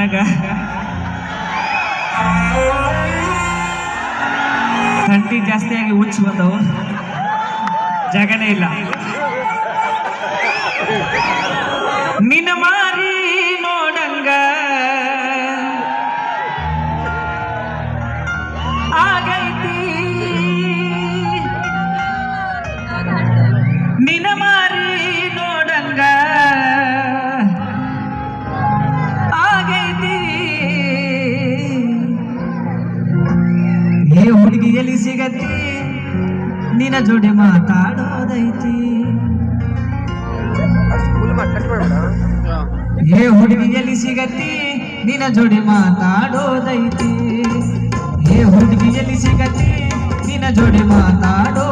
ನಿನಗ ಜಾಸ್ತಿ ಆಗಿ ಹುಚ್ಚು ಬಂದವು. ಜಾಗನೇ ಇಲ್ಲ. ನಿನ್ನ ಮಾರಿ ನೋಡಂಗ. ಆಗೈತಿ ಏ ಹುಡುಗಿ, ಎಲ್ಲಿ ಸಿಗತಿ ನಿನ್ನ ಜೋಡಿ ಮಾತಾಡೋದೈತಿ. ಏ ಹುಡುಗಿ, ಎಲ್ಲಿ ಸಿಗತಿ ನಿನ್ನ ಜೋಡಿ ಮಾತಾಡೋದೈತಿ. ಏ ಹುಡುಗಿ, ಎಲ್ಲಿ ಸಿಗತಿ ನಿನ್ನ ಜೋಡಿ ಮಾತಾಡೋದೈತಿ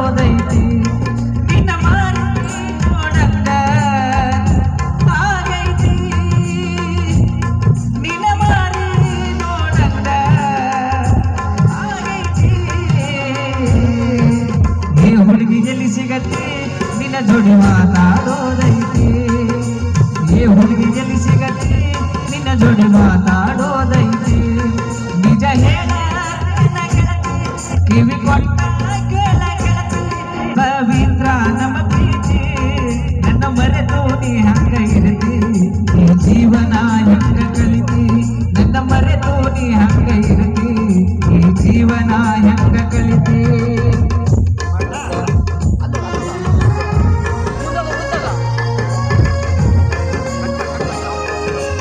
ನಿನ್ನ ಜೋಡಿ ಮಾತಾಡೋದೈತೆ. ಏ ಹುಡುಗಿ ಎಲ್ಲಿ ಸಿಗಲಿ ನಿನ್ನ ಜೋಡಿ ಮಾತಾಡೋದೈತೆ. ನಿಜ ಹೇಳ ಕಿವಿ ಕೊಟ್ಟ ಪವಿತ್ರ ನಮ್ಮ ಪ್ರೀತಿ, ನನ್ನ ಮರೆತು ನೀ ಹಂಗ ಇರತಿ. ಜೀವನ ಹೆಂಗ ಕಲಿತಿ, ನನ್ನ ಮರೆತು ನೀ ಹಂಗ ಇರತಿ. ಜೀವನ ಹೆಂಗ